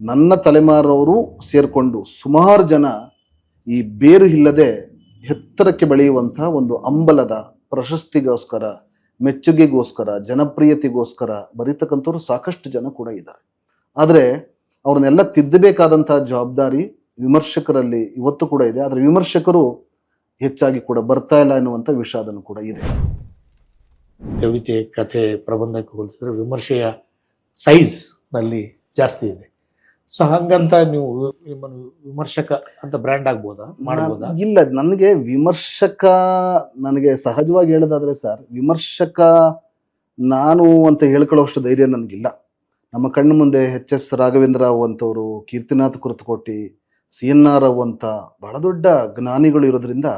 ನನ್ನ ತಲೆಮಾರವರು ಸೇರಿಕೊಂಡು ಸುಮಾರು ಜನ ಈ ಬೇರು ಇಲ್ಲದೆ ಎತ್ತರಕ್ಕೆ ಬೆಳೆಯುವಂಥ ಒಂದು ಅಂಬಲದ ಪ್ರಶಸ್ತಿಗೋಸ್ಕರ, ಮೆಚ್ಚುಗೆಗೋಸ್ಕರ, ಜನಪ್ರಿಯತೆಗೋಸ್ಕರ ಬರೀತಕ್ಕಂಥವ್ರು ಸಾಕಷ್ಟು ಜನ ಕೂಡ ಇದ್ದಾರೆ. ಆದರೆ ಅವ್ರನ್ನೆಲ್ಲ ತಿದ್ದಬೇಕಾದಂಥ ಜವಾಬ್ದಾರಿ ವಿಮರ್ಶಕರಲ್ಲಿ ಇವತ್ತು ಕೂಡ ಇದೆ. ಆದರೆ ವಿಮರ್ಶಕರು ಹೆಚ್ಚಾಗಿ ಕೂಡ ಬರ್ತಾ ಇಲ್ಲ ಎನ್ನುವಂಥ ವಿಷಾದನೂ ಕೂಡ ಇದೆ. ಕವಿತೆ, ಕಥೆ, ಪ್ರಬಂಧಕ್ಕೆ ಹೋಲಿಸಿದ್ರೆ ವಿಮರ್ಶೆಯ ಸೈಜ್ನಲ್ಲಿ ಜಾಸ್ತಿ ಇದೆ. ಸೊ ಹಂಗಂತ ನೀವು ನಿಮ್ಮನ್ನು ವಿಮರ್ಶಕ ಅಂತ ಬ್ರ್ಯಾಂಡ್ ಆಗ್ಬೋದಾ? ಮಾಡ್ಬೋದಾ? ಇಲ್ಲ ನನಗೆ ವಿಮರ್ಶಕ ನನಗೆ ಸಹಜವಾಗಿ ಹೇಳೋದಾದ್ರೆ ಸರ್ ವಿಮರ್ಶಕ ನಾನು ಅಂತ ಹೇಳ್ಕೊಳ್ಳೋಷ್ಟು ಧೈರ್ಯ ನನಗಿಲ್ಲ. ನಮ್ಮ ಕಣ್ಣು ಮುಂದೆ ಎಚ್ ಎಸ್ ರಾಘವೇಂದ್ರ ರಾವ್ ಅಂತವರು Keertinath Kurtakoti C N R Rao ಅಂತ ಬಹಳ ದೊಡ್ಡ ಜ್ಞಾನಿಗಳು ಇರೋದ್ರಿಂದ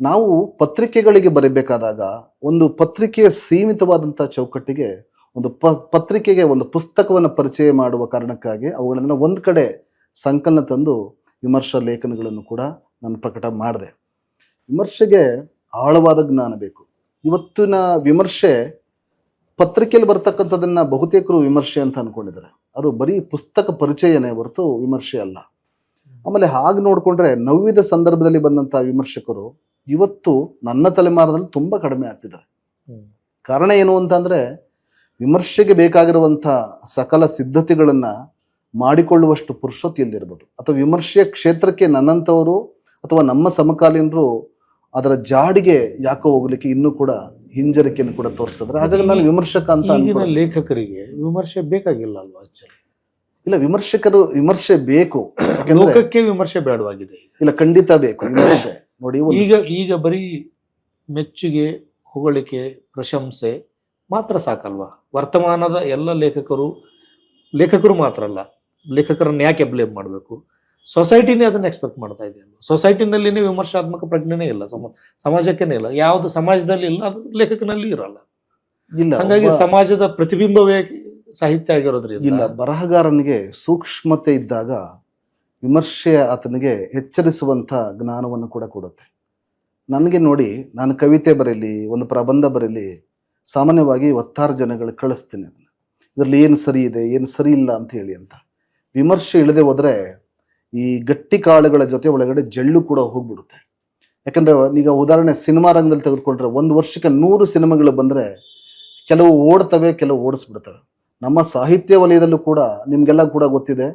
ನಾವು ಪತ್ರಿಕೆಗಳಿಗೆ ಬರೀಬೇಕಾದಾಗ ಒಂದು ಪತ್ರಿಕೆಯ ಸೀಮಿತವಾದಂಥ ಚೌಕಟ್ಟಿಗೆ ಒಂದು ಪ ಪತ್ರಿಕೆಗೆ ಒಂದು ಪುಸ್ತಕವನ್ನು ಪರಿಚಯ ಮಾಡುವ ಕಾರಣಕ್ಕಾಗಿ ಅವುಗಳನ್ನು ಒಂದು ಕಡೆ ಸಂಕಲನ ತಂದು ವಿಮರ್ಶಾ ಲೇಖನಗಳನ್ನು ಕೂಡ ನಾನು ಪ್ರಕಟ ಮಾಡಿದೆ. ವಿಮರ್ಶೆಗೆ ಆಳವಾದ ಜ್ಞಾನ ಬೇಕು. ಇವತ್ತಿನ ವಿಮರ್ಶೆ ಪತ್ರಿಕೆಯಲ್ಲಿ ಬರ್ತಕ್ಕಂಥದ್ದನ್ನ ಬಹುತೇಕರು ವಿಮರ್ಶೆ ಅಂತ ಅನ್ಕೊಂಡಿದ್ದಾರೆ. ಅದು ಬರೀ ಪುಸ್ತಕ ಪರಿಚಯನೇ ಹೊರತು ವಿಮರ್ಶೆ ಅಲ್ಲ. ಆಮೇಲೆ ಹಾಗೆ ನೋಡಿಕೊಂಡ್ರೆ ನವ್ಯದ ಸಂದರ್ಭದಲ್ಲಿ ಬಂದಂಥ ವಿಮರ್ಶಕರು ಇವತ್ತು ನನ್ನ ತಲೆಮಾರದಲ್ಲಿ ತುಂಬ ಕಡಿಮೆ ಆಗ್ತಿದ್ದಾರೆ. ಕಾರಣ ಏನು ಅಂತಂದ್ರೆ ವಿಮರ್ಶೆಗೆ ಬೇಕಾಗಿರುವಂಥ ಸಕಲ ಸಿದ್ಧತೆಗಳನ್ನ ಮಾಡಿಕೊಳ್ಳುವಷ್ಟು ಪುರುಷೊತ್ತು ಇಲ್ಲದಿರ್ಬೋದು ಅಥವಾ ವಿಮರ್ಶೆಯ ಕ್ಷೇತ್ರಕ್ಕೆ ನನ್ನಂಥವರು ಅಥವಾ ನಮ್ಮ ಸಮಕಾಲೀನರು ಅದರ ಜಾಡಿಗೆ ಯಾಕೋ ಹೋಗ್ಲಿಕ್ಕೆ ಇನ್ನೂ ಕೂಡ ಹಿಂಜರಿಕೆಯನ್ನು ಕೂಡ ತೋರಿಸ್ತದ್ರೆ ಹಾಗಾಗಿ ನಾನು ವಿಮರ್ಶಕ ಅಂತ ಲೇಖಕರಿಗೆ ವಿಮರ್ಶೆ ಬೇಕಾಗಿಲ್ಲ ಅಲ್ವಾ ಇಲ್ಲ ವಿಮರ್ಶಕರು ವಿಮರ್ಶೆ ಬೇಕು. ಲೋಕಕ್ಕೆ ವಿಮರ್ಶೆ ಬೇಡವಾಗಿದೆ. ಇಲ್ಲ ಖಂಡಿತ ಬೇಕು ವಿಮರ್ಶೆ. ನೋಡಿ ಈಗ ಈಗ ಬರೀ ಮೆಚ್ಚುಗೆ ಹೊಗಳಿಕೆ ಪ್ರಶಂಸೆ ಮಾತ್ರ ಸಾಕಲ್ವಾ? ವರ್ತಮಾನದ ಎಲ್ಲ ಲೇಖಕರು ಲೇಖಕರು ಮಾತ್ರ ಅಲ್ಲ ಲೇಖಕರನ್ನು ಯಾಕೆ ಬ್ಲೇಮ್ ಮಾಡಬೇಕು? ಸೊಸೈಟಿನೇ ಅದನ್ನ ಎಕ್ಸ್ಪೆಕ್ಟ್ ಮಾಡ್ತಾ ಇದೆ ಸೊಸೈಟಿನಲ್ಲಿನೇ ವಿಮರ್ಶಾತ್ಮಕ ಪ್ರಜ್ಞೆನೇ ಇಲ್ಲ ಸಮ ಸಮಾಜಕ್ಕೇನೆ ಇಲ್ಲ. ಯಾವುದು ಸಮಾಜದಲ್ಲಿ ಇಲ್ಲ ಅದು ಲೇಖಕನಲ್ಲಿ ಇರಲ್ಲ. ಇಲ್ಲ ಹಾಗಾಗಿ ಸಮಾಜದ ಪ್ರತಿಬಿಂಬವೇ ಸಾಹಿತ್ಯ ಆಗಿರೋದ್ರಿಂದ ಇಲ್ಲ ಬರಹಗಾರನಿಗೆ ಸೂಕ್ಷ್ಮತೆ ಇದ್ದಾಗ ವಿಮರ್ಶೆ ಆತನಿಗೆ ಎಚ್ಚರಿಸುವಂಥ ಜ್ಞಾನವನ್ನು ಕೂಡ ಕೊಡುತ್ತೆ. ನನಗೆ ನೋಡಿ ನಾನು ಕವಿತೆ ಬರೀಲಿ ಒಂದು ಪ್ರಬಂಧ ಬರೀಲಿ ಸಾಮಾನ್ಯವಾಗಿ ಒತ್ತಾರು ಜನಗಳು ಕಳಿಸ್ತೀನಿ ಅದನ್ನು. ಇದರಲ್ಲಿ ಏನು ಸರಿ ಇದೆ, ಏನು ಸರಿ ಇಲ್ಲ ಅಂತ ಹೇಳಿ ಅಂತ. ವಿಮರ್ಶೆ ಇಳದೆ ಹೋದರೆ ಈ ಗಟ್ಟಿ ಕಾಳುಗಳ ಜೊತೆ ಒಳಗಡೆ ಜಳ್ಳು ಕೂಡ ಹೋಗ್ಬಿಡುತ್ತೆ. ಯಾಕಂದರೆ ಈಗ ಉದಾಹರಣೆ ಸಿನಿಮಾ ರಂಗದಲ್ಲಿ ತೆಗೆದುಕೊಂಡ್ರೆ ಒಂದು ವರ್ಷಕ್ಕೆ ನೂರು ಸಿನಿಮಾಗಳು ಬಂದರೆ ಕೆಲವು ಓಡ್ತವೆ, ಕೆಲವು ಓಡಿಸ್ಬಿಡ್ತವೆ. ನಮ್ಮ ಸಾಹಿತ್ಯ ವಲಯದಲ್ಲೂ ಕೂಡ ನಿಮಗೆಲ್ಲ ಕೂಡ ಗೊತ್ತಿದೆ.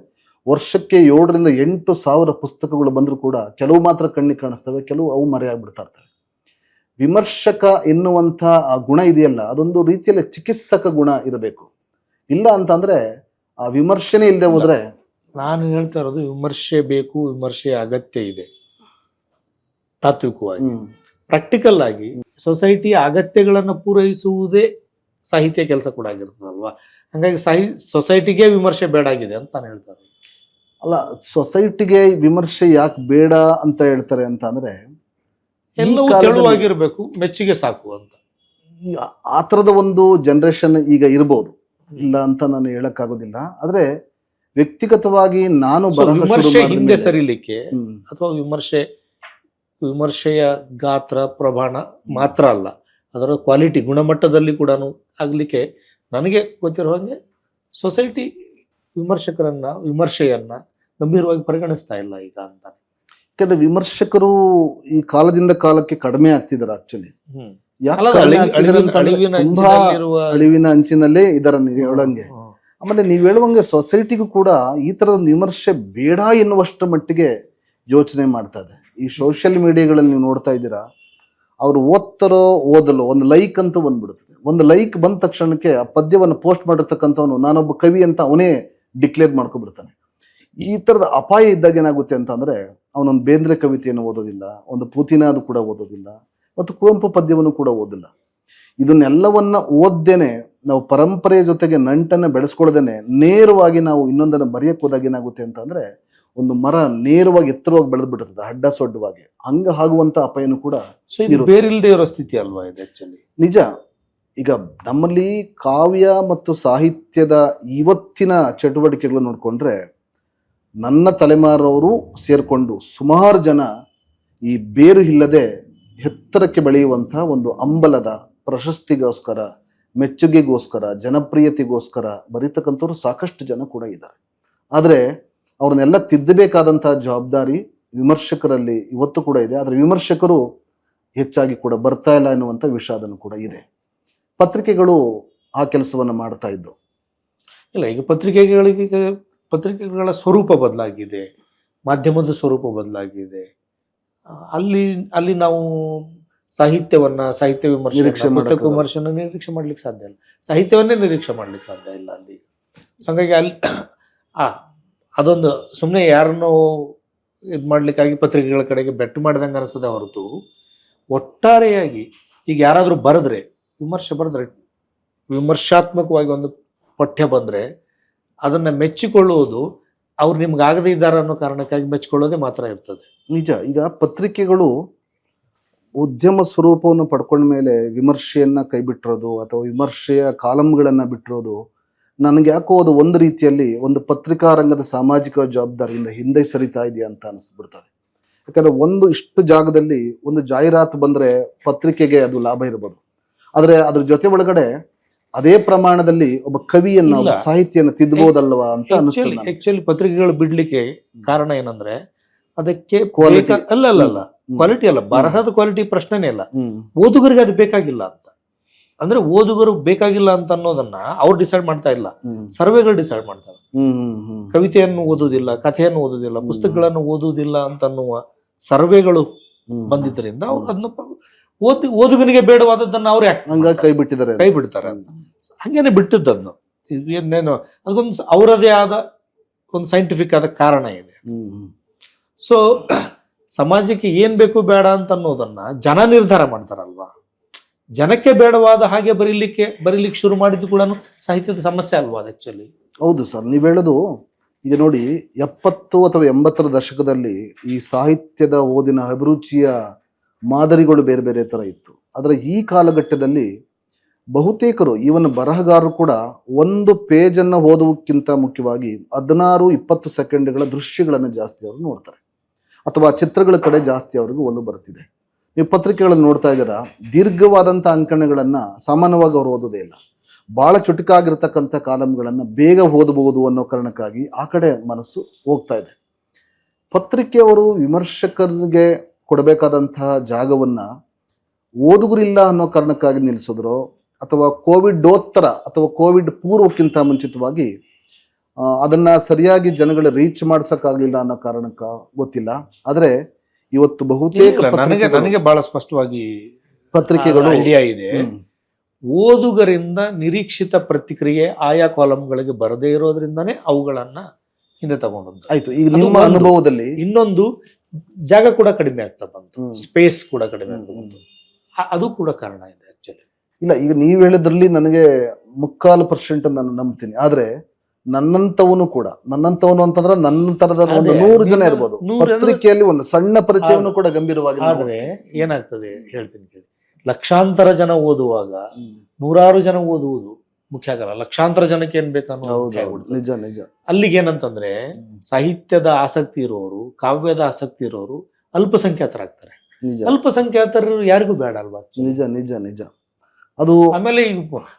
ವರ್ಷಕ್ಕೆ ಏಳರಿಂದ ಎಂಟು ಸಾವಿರ ಪುಸ್ತಕಗಳು ಬಂದರೂ ಕೂಡ ಕೆಲವು ಮಾತ್ರ ಕಣ್ಣಿಗೆ ಕಾಣಿಸ್ತವೆ, ಕೆಲವು ಅವು ಮರೆಯಾಗ್ಬಿಡ್ತಾ ಇರ್ತವೆ. ವಿಮರ್ಶಕ ಎನ್ನುವಂಥ ಆ ಗುಣ ಇದೆಯಲ್ಲ ಅದೊಂದು ರೀತಿಯಲ್ಲಿ ಚಿಕಿತ್ಸಕ ಗುಣ ಇರಬೇಕು. ಇಲ್ಲ ಅಂತಂದ್ರೆ ಆ ವಿಮರ್ಶನೆ ಇಲ್ಲದೆ ಹೋದ್ರೆ ನಾನು ಹೇಳ್ತಾ ಇರೋದು ವಿಮರ್ಶೆ ಬೇಕು ವಿಮರ್ಶೆ ಅಗತ್ಯ ಇದೆ. ತಾತ್ವಿಕವಾಗಿ. ಪ್ರಾಕ್ಟಿಕಲ್ ಆಗಿ ಸೊಸೈಟಿಯ ಅಗತ್ಯಗಳನ್ನು ಪೂರೈಸುವುದೇ ಸಾಹಿತ್ಯ ಕೆಲಸ ಕೂಡ ಆಗಿರ್ತದಲ್ವಾ? ಹಂಗಾಗಿ ಸಾಹಿ ಸೊಸೈಟಿಗೆ ವಿಮರ್ಶೆ ಬೇಡ ಆಗಿದೆ ಅಂತ ನಾನು ಹೇಳ್ತಾ ಇರೋದು. ಅಲ್ಲ ಸೊಸೈಟಿಗೆ ವಿಮರ್ಶೆ ಯಾಕೆ ಬೇಡ ಅಂತ ಹೇಳ್ತಾರೆ ಅಂತ ಅಂದ್ರೆ ಎಲ್ಲವೂ ತೆಳುವಾಗಿರ್ಬೇಕು ಮೆಚ್ಚುಗೆ ಸಾಕು ಅಂತ. ಈ ಆ ಥರದ ಒಂದು ಜನರೇಷನ್ ಈಗ ಇರ್ಬೋದು. ಇಲ್ಲ ಅಂತ ನಾನು ಹೇಳಕ್ಕಾಗೋದಿಲ್ಲ. ಆದ್ರೆ ವ್ಯಕ್ತಿಗತವಾಗಿ ನಾನು ವಿಮರ್ಶೆ ಹಿಂದೆ ಸರಿಲಿಕ್ಕೆ ಅಥವಾ ವಿಮರ್ಶೆ ವಿಮರ್ಶೆಯ ಗಾತ್ರ ಪ್ರಮಾಣ ಮಾತ್ರ ಅಲ್ಲ. ಅದರ ಕ್ವಾಲಿಟಿ ಗುಣಮಟ್ಟದಲ್ಲಿ ಕೂಡ ಆಗ್ಲಿಕ್ಕೆ ನನಗೆ ಗೊತ್ತಿರೋ ಹಾಗೆ ಸೊಸೈಟಿ ವಿಮರ್ಶಕರನ್ನ ವಿಮರ್ಶೆಯನ್ನ ಗಂಭೀರವಾಗಿ ಪರಿಗಣಿಸ್ತಾ ಇಲ್ಲ ಈಗ ಅಂತ ಯಾಕಂದ್ರೆ ವಿಮರ್ಶಕರು ಈ ಕಾಲದಿಂದ ಕಾಲಕ್ಕೆ ಕಡಿಮೆ ಆಗ್ತಿದ್ದಾರೆ ಆಕ್ಚುಲಿ ತುಂಬಾ ಅಳಿವಿನ ಅಂಚಿನಲ್ಲೇ ಇದರ ನೀವು ಹೇಳಂಗೆ. ಆಮೇಲೆ ನೀವ್ ಹೇಳುವಂಗೆ ಸೊಸೈಟಿಗೂ ಕೂಡ ಈ ತರದ ವಿಮರ್ಶೆ ಬೇಡ ಎನ್ನುವಷ್ಟು ಮಟ್ಟಿಗೆ ಯೋಚನೆ ಮಾಡ್ತಾ ಇದೆ. ಈ ಸೋಷಿಯಲ್ ಮೀಡಿಯಾಗಳಲ್ಲಿ ನೀವು ನೋಡ್ತಾ ಇದ್ದೀರಾ ಅವ್ರು ಓದ್ತಾರೋ ಓದಲು ಒಂದು ಲೈಕ್ ಅಂತ ಬಂದ್ಬಿಡ್ತದೆ ಒಂದು ಲೈಕ್ ಬಂದ ತಕ್ಷಣಕ್ಕೆ ಆ ಪದ್ಯವನ್ನು ಪೋಸ್ಟ್ ಮಾಡಿರ್ತಕ್ಕಂಥವನು ನಾನೊಬ್ಬ ಕವಿ ಅಂತ ಅವನೇ ಡಿಕ್ಲೇರ್ ಮಾಡ್ಕೊಬಿಡ್ತಾನೆ ಈ ತರದ ಅಪಾಯ ಇದ್ದಾಗ ಏನಾಗುತ್ತೆ ಅಂತಂದರೆ ಅಂದ್ರೆ ಅವನೊಂದು ಬೇಂದ್ರೆ ಕವಿತೆಯನ್ನು ಓದೋದಿಲ್ಲ ಒಂದು ಪೂತಿನಾದು ಕೂಡ ಓದೋದಿಲ್ಲ ಮತ್ತು ಕುವೆಂಪು ಪದ್ಯವನ್ನು ಕೂಡ ಓದಿಲ್ಲ ಇದನ್ನೆಲ್ಲವನ್ನ ಓದ್ದೇನೆ ನಾವು ಪರಂಪರೆಯ ಜೊತೆಗೆ ನಂಟನ್ನ ಬೆಳೆಸ್ಕೊಳ್ದೇನೆ ನೇರವಾಗಿ ನಾವು ಇನ್ನೊಂದನ್ನು ಬರೆಯಕ್ಕೆ ಹೋದಾಗ ಏನಾಗುತ್ತೆ ಅಂತಂದರೆ ಒಂದು ಮರ ನೇರವಾಗಿ ಎತ್ತರವಾಗಿ ಬೆಳೆದು ಬಿಡುತ್ತದೆ ಅಡ್ಡ ಸೊಡ್ಡವಾಗಿ. ಹಂಗ ಆಗುವಂತ ಅಪಾಯನೂ ಕೂಡ ಇರೋ ಸ್ಥಿತಿ ಅಲ್ವಾ ಇದು ಆಕ್ಚುಲಿ ನಿಜ. ಈಗ ನಮ್ಮಲ್ಲಿ ಕಾವ್ಯ ಮತ್ತು ಸಾಹಿತ್ಯದ ಇವತ್ತಿನ ಚಟುವಟಿಕೆಗಳು ನೋಡ್ಕೊಂಡ್ರೆ ನನ್ನ ತಲೆಮಾರವರು ಸೇರಿಕೊಂಡು ಸುಮಾರು ಜನ ಈ ಬೇರು ಇಲ್ಲದೆ ಎತ್ತರಕ್ಕೆ ಬೆಳೆಯುವಂಥ ಒಂದು ಅಂಬಲದ ಪ್ರಶಸ್ತಿಗೋಸ್ಕರ, ಮೆಚ್ಚುಗೆಗೋಸ್ಕರ, ಜನಪ್ರಿಯತೆಗೋಸ್ಕರ ಬರೀತಕ್ಕಂಥವ್ರು ಸಾಕಷ್ಟು ಜನ ಕೂಡ ಇದ್ದಾರೆ. ಆದರೆ ಅವ್ರನ್ನೆಲ್ಲ ತಿದ್ದಬೇಕಾದಂಥ ಜವಾಬ್ದಾರಿ ವಿಮರ್ಶಕರಲ್ಲಿ ಇವತ್ತು ಕೂಡ ಇದೆ. ಆದರೆ ವಿಮರ್ಶಕರು ಹೆಚ್ಚಾಗಿ ಕೂಡ ಬರ್ತಾ ಇಲ್ಲ ಎನ್ನುವಂಥ ವಿಷಾದನೂ ಕೂಡ ಇದೆ. ಪತ್ರಿಕೆಗಳು ಆ ಕೆಲಸವನ್ನು ಮಾಡ್ತಾ ಇದ್ದವು. ಇಲ್ಲ, ಈಗ ಪತ್ರಿಕೆಗಳಿಗೆ ಪತ್ರಿಕೆಗಳ ಸ್ವರೂಪ ಬದಲಾಗಿದೆ ಮಾಧ್ಯಮದ ಸ್ವರೂಪ ಬದಲಾಗಿದೆ. ಅಲ್ಲಿ ಅಲ್ಲಿ ನಾವು ಸಾಹಿತ್ಯವನ್ನ ಸಾಹಿತ್ಯ ವಿಮರ್ಶೆ ಪುಸ್ತಕ ವಿಮರ್ಶೆಯನ್ನು ನಿರೀಕ್ಷೆ ಮಾಡ್ಲಿಕ್ಕೆ ಸಾಧ್ಯ ಇಲ್ಲ. ಸಾಹಿತ್ಯವನ್ನೇ ನಿರೀಕ್ಷೆ ಮಾಡ್ಲಿಕ್ಕೆ ಸಾಧ್ಯ ಇಲ್ಲ ಅಲ್ಲಿ. ಹಾಗಾಗಿ ಅಲ್ಲಿ ಆ ಅದೊಂದು ಸುಮ್ಮನೆ ಯಾರನ್ನೋ ಇದು ಮಾಡ್ಲಿಕ್ಕಾಗಿ ಪತ್ರಿಕೆಗಳ ಕಡೆಗೆ ಬೆಟ್ಟು ಮಾಡಿದಂಗೆ ಅನಿಸ್ತದೆ ಹೊರತು ಒಟ್ಟಾರೆಯಾಗಿ ಈಗ ಯಾರಾದರೂ ಬರೆದ್ರೆ ವಿಮರ್ಶೆ ಬರೆದ್ರೆ ವಿಮರ್ಶಾತ್ಮಕವಾಗಿ ಒಂದು ಪಠ್ಯ ಬಂದ್ರೆ ಅದನ್ನ ಮೆಚ್ಚಿಕೊಳ್ಳುವುದು ಅವ್ರು ನಿಮ್ಗೆ ಆಗದೇ ಇದ್ದಾರೆ ಅನ್ನೋ ಕಾರಣಕ್ಕಾಗಿ ಮೆಚ್ಚಿಕೊಳ್ಳೋದೇ ಮಾತ್ರ ಇರ್ತದೆ. ನಿಜ. ಈಗ ಪತ್ರಿಕೆಗಳು ಉದ್ಯಮ ಸ್ವರೂಪವನ್ನು ಪಡ್ಕೊಂಡ ಮೇಲೆ ವಿಮರ್ಶೆಯನ್ನ ಕೈಬಿಟ್ಟಿರೋದು ಅಥವಾ ವಿಮರ್ಶೆಯ ಕಾಲಮ್ಗಳನ್ನು ಬಿಟ್ಟಿರೋದು ನನಗೆ ಯಾಕೋ ಅದು ಒಂದು ರೀತಿಯಲ್ಲಿ ಒಂದು ಪತ್ರಿಕಾ ರಂಗದ ಸಾಮಾಜಿಕ ಜವಾಬ್ದಾರಿಯಿಂದ ಹಿಂದೆ ಸರಿತಾ ಇದೆಯಾ ಅಂತ ಅನಿಸ್ಬಿಡ್ತದೆ. ಯಾಕಂದ್ರೆ ಒಂದು ಇಷ್ಟು ಜಾಗದಲ್ಲಿ ಒಂದು ಜಾಹೀರಾತು ಬಂದ್ರೆ ಪತ್ರಿಕೆಗೆ ಅದು ಲಾಭ ಇರಬಹುದು ಆದರೆ ಅದ್ರ ಜೊತೆ ಒಳಗಡೆ ಅದೇ ಪ್ರಮಾಣದಲ್ಲಿ ಒಬ್ಬ ಕವಿಯನ್ನ ಒಬ್ಬ. ಸಾಹಿತ್ಯನ ತಿದ್ದಬಹುದಲ್ವಾ ಅಂತ ಅನಿಸ್ತದೆ. ಆಕ್ಚುಲಿ ಪತ್ರಿಕೆಗಳು ಬಿಡ್ಲಿಕ್ಕೆ ಕಾರಣ ಏನಂದ್ರೆ ಅದಕ್ಕೆ. ಅಲ್ಲ ಅಲ್ಲ ಅಲ್ಲ. ಕ್ವಾಲಿಟಿ ಅಲ್ಲ. ಬರಹದ ಕ್ವಾಲಿಟಿ ಪ್ರಶ್ನೆನೇ ಇಲ್ಲ ಓದುಗರಿಗೆ ಅದು ಬೇಕಾಗಿಲ್ಲ ಅಂತ. ಅಂದ್ರೆ ಓದುಗರು ಬೇಕಾಗಿಲ್ಲ ಅಂತ ಅನ್ನೋದನ್ನ ಅವ್ರು ಡಿಸೈಡ್ ಮಾಡ್ತಾ ಇಲ್ಲ. ಸರ್ವೆಗಳು ಡಿಸೈಡ್ ಮಾಡ್ತಾರೆ. ಕವಿತೆಯನ್ನು ಓದುವುದಿಲ್ಲ ಕಥೆಯನ್ನು ಓದುವುದಿಲ್ಲ. ಪುಸ್ತಕಗಳನ್ನು ಓದುವುದಿಲ್ಲ ಅಂತ ಅನ್ನುವ ಸರ್ವೆಗಳು. ಬಂದಿದ್ದರಿಂದ ಅವ್ರು ಅದನ್ನ ಓದಿ ಓದುಗನಿಗೆ ಬೇಡವಾದದ್ದನ್ನು ಅವ್ರು ಹಂಗಾಗಿ ಕೈ ಬಿಟ್ಟಿದ್ದಾರೆ ಕೈ ಬಿಡ್ತಾರೆ ಅಂತ. ಹಂಗೇನೆ ಬಿಟ್ಟಿದ್ದನ್ನು. ಏನೇನು ಅದಕ್ಕೊಂದು ಸ- ಅವರದೇ ಆದ ಒಂದು ಸೈಂಟಿಫಿಕ್ ಆದ ಕಾರಣ ಇದೆ. ಸೊ ಸಮಾಜಕ್ಕೆ ಏನ್ ಬೇಕು ಬೇಡ ಅಂತ ಅನ್ನೋದನ್ನ ಜನ ನಿರ್ಧಾರ ಮಾಡ್ತಾರಲ್ವಾ? ಜನಕ್ಕೆ ಬೇಡವಾದ ಹಾಗೆ ಬರೀಲಿಕ್ಕೆ ಬರೀಲಿಕ್ಕೆ ಶುರು ಮಾಡಿದ್ದು ಕೂಡ ಸಾಹಿತ್ಯದ ಸಮಸ್ಯೆ ಅಲ್ವಾ ಅದು ಆಕ್ಚುಲಿ ಹೌದು ಸರ್ ನೀವು ಹೇಳೋದು ಈಗ ನೋಡಿ ಎಪ್ಪತ್ತು ಅಥವಾ ಎಂಬತ್ತರ ದಶಕದಲ್ಲಿ ಈ ಸಾಹಿತ್ಯದ ಓದಿನ ಅಭಿರುಚಿಯ ಮಾದರಿಗಳು ಬೇರೆ ಬೇರೆ ಥರ ಇತ್ತು. ಆದರೆ ಈ ಕಾಲಘಟ್ಟದಲ್ಲಿ ಬಹುತೇಕರು ಈವನ್ ಬರಹಗಾರರು ಕೂಡ ಒಂದು ಪೇಜನ್ನು ಓದುವಕ್ಕಿಂತ ಮುಖ್ಯವಾಗಿ ಹದಿನಾರು, ಇಪ್ಪತ್ತು ಸೆಕೆಂಡ್ಗಳ ದೃಶ್ಯಗಳನ್ನು ಜಾಸ್ತಿ ಅವರು ನೋಡ್ತಾರೆ. ಅಥವಾ ಚಿತ್ರಗಳ ಕಡೆ ಜಾಸ್ತಿ ಅವ್ರಿಗೂ ಒಲವು ಬರ್ತಿದೆ. ನೀವು ಪತ್ರಿಕೆಗಳನ್ನು ನೋಡ್ತಾ ಇದ್ದೀರಾ ದೀರ್ಘವಾದಂಥ ಅಂಕಣಗಳನ್ನು ಸಾಮಾನ್ಯವಾಗಿ ಅವರು ಓದೋದೇ ಇಲ್ಲ. ಭಾಳ ಚುಟುಕಾಗಿರ್ತಕ್ಕಂಥ ಕಾಲಮ್ಗಳನ್ನು ಬೇಗ ಓದಬಹುದು ಅನ್ನೋ ಕಾರಣಕ್ಕಾಗಿ ಆ ಕಡೆ ಮನಸ್ಸು ಹೋಗ್ತಾ ಇದೆ. ಪತ್ರಿಕೆಯವರು ವಿಮರ್ಶಕರಿಗೆ ಕೊಡಬೇಕಾದಂತಹ ಜಾಗವನ್ನ ಓದುಗರಿಲ್ಲ ಅನ್ನೋ ಕಾರಣಕ್ಕಾಗಿ ನಿಲ್ಲಿಸಿದ್ರು ಅಥವಾ ಕೋವಿಡೋತ್ತರ ಅಥವಾ ಕೋವಿಡ್ ಪೂರ್ವಕ್ಕಿಂತ ಮುಂಚಿತವಾಗಿ ಅದನ್ನ ಸರಿಯಾಗಿ ಜನಗಳ ರೀಚ್ ಮಾಡ್ಸಕ್ಕಾಗ್ಲಿಲ್ಲ ಅನ್ನೋ ಕಾರಣಕ್ಕ ಗೊತ್ತಿಲ್ಲ. ಆದ್ರೆ ಇವತ್ತು ಬಹುತೇಕ ನನಗೆ ನನಗೆ ಬಹಳ ಸ್ಪಷ್ಟವಾಗಿ ಪತ್ರಿಕೆಗಳು ಐಡಿಯಾ ಇದೆ. ಓದುಗರಿಂದ ನಿರೀಕ್ಷಿತ ಪ್ರತಿಕ್ರಿಯೆ ಆಯಾ ಕಾಲಂಗಳಿಗೆ ಬರದೇ ಇರೋದ್ರಿಂದನೇ ಅವುಗಳನ್ನ ಹಿಂದೆ ತಗೊಂಡದ್ದು ಆಯ್ತು ಈಗ ನಿಮ್ಮ ಅನುಭವದಲ್ಲಿ ಇನ್ನೊಂದು ಜಾಗ ಕೂಡ ಕಡಿಮೆ ಆಗ್ತಾ ಬಂತು ಸ್ಪೇಸ್ ಕೂಡ ಕಡಿಮೆ ಆಗ್ತಾ ಬಂತು. ಅದು ಕೂಡ ಕಾರಣ ಇದೆ ಆಕ್ಚುಲಿ ಇಲ್ಲ ಈಗ ನೀವು ಹೇಳಿದ್ರಲ್ಲಿ ನನಗೆ ಮುಕ್ಕಾಲು ಪರ್ಸೆಂಟ್ ನಾನು ನಂಬ್ತೀನಿ. ಆದ್ರೆ ನನ್ನಂತವನು ಕೂಡ ನನ್ನಂತವನು ಅಂತಂದ್ರೆ ನನ್ನ ತರದ ಒಂದು ನೂರು ಜನ ಇರ್ಬೋದು. ಪತ್ರಿಕೆಯಲ್ಲಿ ಒಂದು ಸಣ್ಣ ಪರಿಚಯವನ್ನು ಕೂಡ ಗಂಭೀರವಾಗಿ ಆದ್ರೆ ಏನಾಗ್ತದೆ ಹೇಳ್ತೀನಿ ಕೇಳಿ. ಲಕ್ಷಾಂತರ ಜನ ಓದುವಾಗ. ನೂರಾರು ಜನ ಓದುವುದು ಮುಖ್ಯ ಆಗಲ್ಲ. ಲಕ್ಷಾಂತರ ಜನಕ್ಕೆ ಏನ್ ಬೇಕನ್ನೋದು. ನಿಜ ನಿಜ. ಅಲ್ಲಿಗೆ ಏನಂತಂದ್ರೆ ಸಾಹಿತ್ಯದ ಆಸಕ್ತಿ ಇರೋರು ಕಾವ್ಯದ ಆಸಕ್ತಿ ಇರೋರು ಅಲ್ಪಸಂಖ್ಯಾತರಾಗ್ತಾರೆ. ಅಲ್ಪಸಂಖ್ಯಾತರು ಯಾರಿಗೂ ಬೇಡ ಅಲ್ವಾ? ನಿಜ ನಿಜ ನಿಜ. ಅದು ಆಮೇಲೆ ಈ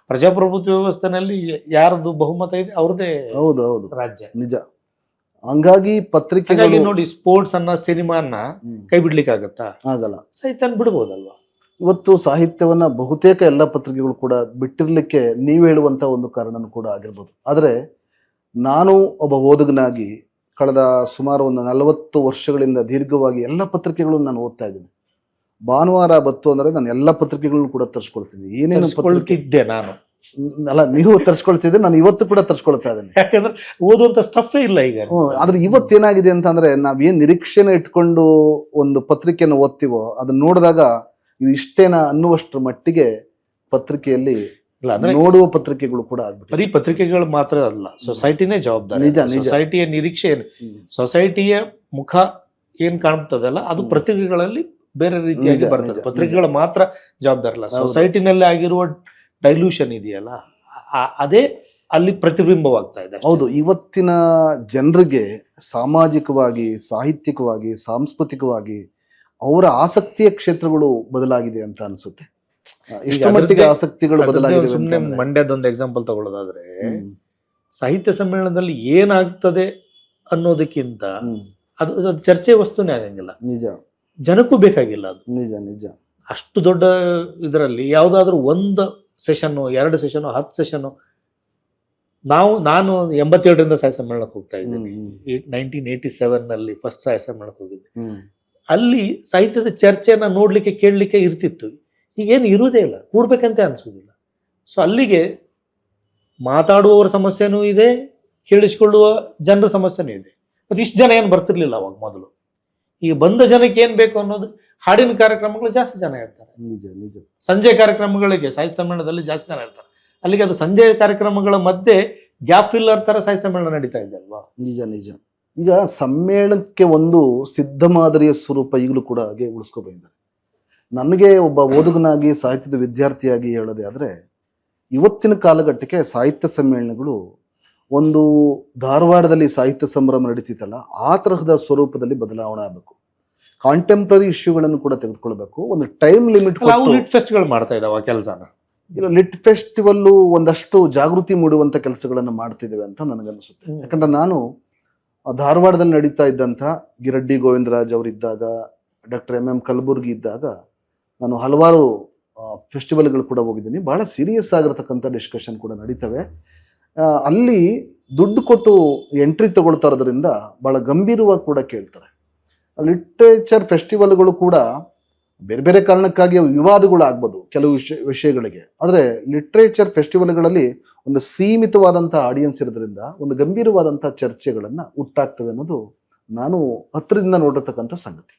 ಪ್ರಜಾಪ್ರಭುತ್ವ ವ್ಯವಸ್ಥೆನಲ್ಲಿ ಯಾರದು ಬಹುಮತ ಇದೆ ಅವ್ರದೇ ಹೌದು ಹೌದು. ರಾಜ್ಯ. ನಿಜ. ಹಂಗಾಗಿ ಪತ್ರಿಕೆಗಳು ನೋಡಿ ಸ್ಪೋರ್ಟ್ಸ್ ಅನ್ನ ಸಿನಿಮಾನ ಅನ್ನ ಕೈ ಬಿಡ್ಲಿಕ್ಕೆ ಆಗತ್ತಾ ಆಗಲ್ಲ. ಸಾಹಿತ್ಯನ ಬಿಡ್ಬೋದಲ್ವಾ? ಇವತ್ತು ಸಾಹಿತ್ಯವನ್ನ ಬಹುತೇಕ ಎಲ್ಲ ಪತ್ರಿಕೆಗಳು ಕೂಡ ಬಿಟ್ಟಿರಲಿಕ್ಕೆ ನೀವು ಹೇಳುವಂತ ಒಂದು ಕಾರಣನೂ ಕೂಡ ಆಗಿರ್ಬೋದು. ಆದರೆ ನಾನು ಒಬ್ಬ ಓದುಗನಾಗಿ ಕಳೆದ ಸುಮಾರು ಒಂದು ನಲವತ್ತು ವರ್ಷಗಳಿಂದ ದೀರ್ಘವಾಗಿ ಎಲ್ಲ ಪತ್ರಿಕೆಗಳನ್ನು ನಾನು ಓದ್ತಾ ಇದ್ದೀನಿ. ಭಾನುವಾರ ಬತ್ತು ಅಂದ್ರೆ ನಾನು ಎಲ್ಲ ಪತ್ರಿಕೆಗಳನ್ನು ಕೂಡ ತರಿಸ್ಕೊಳ್ತೀನಿ. ಏನೇನು ಪತ್ರಿಕೆ ನಾನು. ಅಲ್ಲ ನೀವು ತರಿಸ್ಕೊಳ್ತಿದ್ದೆ ನಾನು ಇವತ್ತು ಕೂಡ ತರಿಸ್ಕೊಳ್ತಾ ಇದ್ದೀನಿ. ಯಾಕಂದ್ರೆ ಓದುವಂತ ಸ್ಟಫೇ ಇಲ್ಲ ಈಗ. ಆದ್ರೆ ಇವತ್ತೇನಾಗಿದೆ ಅಂತಂದ್ರೆ ನಾವೇನ್ ನಿರೀಕ್ಷೆನ ಇಟ್ಕೊಂಡು ಒಂದು ಪತ್ರಿಕೆಯನ್ನು ಓದ್ತೀವೋ ಅದನ್ನ ನೋಡಿದಾಗ ಇದು ಇಷ್ಟೇನಾ ಅನ್ನುವಷ್ಟರ ಮಟ್ಟಿಗೆ ಪತ್ರಿಕೆಯಲ್ಲಿ ನೋಡುವ ಪತ್ರಿಕೆಗಳು ಕೂಡ ಬರೀ ಪತ್ರಿಕೆಗಳು ಮಾತ್ರ ಅಲ್ಲ ಸೊಸೈಟಿನೇ ಜವಾಬ್ದಾರಿ. ಸೊಸೈಟಿಯ ನಿರೀಕ್ಷೆ ಏನು? ಸೊಸೈಟಿಯ ಮುಖ ಏನ್ ಕಾಣ್ತದಲ್ಲ ಅದು. ಪತ್ರಿಕೆಗಳಲ್ಲಿ ಬೇರೆ ರೀತಿಯಾಗಿ ಬರ್ತದೆ. ಪತ್ರಿಕೆಗಳು ಮಾತ್ರ ಜವಾಬ್ದಾರಿ ಅಲ್ಲ. ಸೊಸೈಟಿನಲ್ಲಿ ಆಗಿರುವ ಡೈಲ್ಯೂಷನ್ ಇದೆಯಲ್ಲ ಅದೇ ಅಲ್ಲಿ ಪ್ರತಿಬಿಂಬವಾಗ್ತಾ ಇದೆ ಹೌದು ಇವತ್ತಿನ ಜನರಿಗೆ ಸಾಮಾಜಿಕವಾಗಿ ಸಾಹಿತ್ಯಿಕವಾಗಿ ಸಾಂಸ್ಕೃತಿಕವಾಗಿ ಅವರ ಆಸಕ್ತಿಯ ಕ್ಷೇತ್ರಗಳು ಬದಲಾಗಿದೆ ಅಂತ ಅನ್ಸುತ್ತೆ. ಎಷ್ಟು ಮಟ್ಟಿಗೆ ಆಸಕ್ತಿಗಳು ಬದಲಾಗಿದೆ ಸುಮ್ಮನೆ ಮಂಡ್ಯದೊಂದು ಎಕ್ಸಾಂಪಲ್ ತಗೊಳ್ಳೋದಾದ್ರೆ ಸಾಹಿತ್ಯ ಸಮ್ಮೇಳನದಲ್ಲಿ ಏನಾಗ್ತದೆ ಅನ್ನೋದಕ್ಕಿಂತ ಅದು ಅದು ಚರ್ಚೆ ವಸ್ತುನೇ ಆಗಂಗಿಲ್ಲ. ನಿಜ. ಜನಕ್ಕೂ ಬೇಕಾಗಿಲ್ಲ ಅದು. ನಿಜ ನಿಜ. ಅಷ್ಟು ದೊಡ್ಡ ಇದರಲ್ಲಿ ಯಾವುದಾದ್ರೂ ಒಂದು ಸೆಷನ್ನು ಎರಡು ಸೆಷನ್ನು ಹತ್ತು ಸೆಷನ್ನು ನಾವು ನಾನು ಎಂಬತ್ತೇಳರಿಂದ ಸಾಯಿ ಸಮ್ಮೇಳನಕ್ಕೆ ಹೋಗ್ತಾ ಇದ್ದೀನಿ. ನೈನ್ಟೀನ್ ಏಯ್ಟಿ ಸೆವೆನ್ನಲ್ಲಿ ಫಸ್ಟ್ ಸಾಯಿ ಸಮ್ಮೇಳನಕ್ಕೆ ಹೋಗಿದ್ದೆ. ಅಲ್ಲಿ ಸಾಹಿತ್ಯದ ಚರ್ಚೆಯನ್ನು ನೋಡಲಿಕ್ಕೆ ಕೇಳಲಿಕ್ಕೆ ಇರ್ತಿತ್ತು. ಈಗೇನು ಇರುವುದೇ ಇಲ್ಲ. ಕೂಡ್ಬೇಕಂತ ಅನಿಸೋದಿಲ್ಲ ಸೊ ಅಲ್ಲಿಗೆ ಮಾತಾಡುವವರ ಸಮಸ್ಯೆನೂ ಇದೆ ಕೇಳಿಸ್ಕೊಳ್ಳುವ ಜನರ ಸಮಸ್ಯೆನೂ ಇದೆ. ಮತ್ತು ಇಷ್ಟು ಜನ ಏನು ಬರ್ತಿರ್ಲಿಲ್ಲ ಅವಾಗ ಮೊದಲು. ಈಗ ಬಂದ ಜನಕ್ಕೆ ಏನು ಬೇಕು ಅನ್ನೋದು ಹಾಡಿನ ಕಾರ್ಯಕ್ರಮಗಳು ಜಾಸ್ತಿ ಜನ ಇರ್ತಾರೆ. ನಿಜ ನಿಜ. ಸಂಜೆ ಕಾರ್ಯಕ್ರಮಗಳಿಗೆ ಸಾಹಿತ್ಯ ಸಮ್ಮೇಳನದಲ್ಲಿ ಜಾಸ್ತಿ ಜನ ಇರ್ತಾರೆ. ಅಲ್ಲಿಗೆ ಅದು ಸಂಜೆ ಕಾರ್ಯಕ್ರಮಗಳ ಮಧ್ಯೆ ಗ್ಯಾಪ್ ಫಿಲ್ಲರ್ ಥರ ಸಾಹಿತ್ಯ ಸಮ್ಮೇಳನ ನಡೀತಾ ಇದೆ ಅಲ್ವಾ? ನಿಜ ನಿಜ. ಈಗ ಸಮ್ಮೇಳನಕ್ಕೆ ಒಂದು ಸಿದ್ಧ ಮಾದರಿಯ ಸ್ವರೂಪ ಈಗಲೂ ಕೂಡ ಹಾಗೆ ಉಳಿಸ್ಕೊಬಂದಿದ್ದಾರೆ ನನಗೆ ಒಬ್ಬ ಓದುಗನಾಗಿ ಸಾಹಿತ್ಯದ ವಿದ್ಯಾರ್ಥಿಯಾಗಿ ಹೇಳೋದೇ ಆದರೆ ಇವತ್ತಿನ ಕಾಲಘಟ್ಟಕ್ಕೆ ಸಾಹಿತ್ಯ ಸಮ್ಮೇಳನಗಳು ಒಂದು ಧಾರವಾಡದಲ್ಲಿ ಸಾಹಿತ್ಯ ಸಂಭ್ರಮ ನಡೀತಿತ್ತಲ್ಲ ಆ ತರಹದ ಸ್ವರೂಪದಲ್ಲಿ ಬದಲಾವಣೆ ಆಗಬೇಕು. ಕಾಂಟೆಂಪ್ರರಿ ಇಶ್ಯೂಗಳನ್ನು ಕೂಡ ತೆಗೆದುಕೊಳ್ಬೇಕು. ಒಂದು ಟೈಮ್ ಲಿಮಿಟ್ ಲಿಟ್ ಫೆಸ್ಟ್ಗಳು ಮಾಡ್ತಾ ಇದ್ದಾವೆ ಕೆಲಸನ? ಇಲ್ಲ ಲಿಟ್ ಫೆಸ್ಟಿವಲ್ಲು ಒಂದಷ್ಟು ಜಾಗೃತಿ ಮೂಡುವಂಥ ಕೆಲಸಗಳನ್ನು ಮಾಡ್ತಿದ್ದೇವೆ ಅಂತ ನನಗನ್ನಿಸುತ್ತೆ. ಯಾಕಂದ್ರೆ ನಾನು ಧಾರವಾಡದಲ್ಲಿ ನಡೀತಾ ಇದ್ದಂಥ ಗಿರಡ್ಡಿ ಗೋವಿಂದರಾಜ್ ಅವರಿದ್ದಾಗ, ಡಾಕ್ಟರ್ ಎಂ ಎಂ ಕಲಬುರ್ಗಿ ಇದ್ದಾಗ ನಾನು ಹಲವಾರು ಫೆಸ್ಟಿವಲ್ಗಳು ಕೂಡ ಹೋಗಿದ್ದೀನಿ. ಬಹಳ ಸೀರಿಯಸ್ ಆಗಿರತಕ್ಕಂಥ ಡಿಸ್ಕಷನ್ ಕೂಡ ನಡೀತವೆ. ಅಲ್ಲಿ ದುಡ್ಡು ಕೊಟ್ಟು ಎಂಟ್ರಿ ತಗೊಳ್ತಾ ಇರೋದ್ರಿಂದ ಬಹಳ ಗಂಭೀರವಾಗಿ ಕೂಡ ಕೇಳ್ತಾರೆ. ಲಿಟ್ರೇಚರ್ ಫೆಸ್ಟಿವಲ್ಗಳು ಕೂಡ ಬೇರೆ ಬೇರೆ ಕಾರಣಕ್ಕಾಗಿ ವಿವಾದಗಳು ಆಗ್ಬೋದು ಕೆಲವು ವಿಷಯ ವಿಷಯಗಳಿಗೆ. ಆದರೆ ಲಿಟ್ರೇಚರ್ ಫೆಸ್ಟಿವಲ್ಗಳಲ್ಲಿ ಒಂದು ಸೀಮಿತವಾದಂಥ ಆಡಿಯನ್ಸ್ ಇರೋದ್ರಿಂದ, ಒಂದು ಗಂಭೀರವಾದಂಥ ಚರ್ಚೆಗಳನ್ನು ಹುಟ್ಟಾಗ್ತವೆ ಅನ್ನೋದು ನಾನು ಹತ್ತಿರದಿಂದ ನೋಡಿರ್ತಕ್ಕಂಥ ಸಂಗತಿ.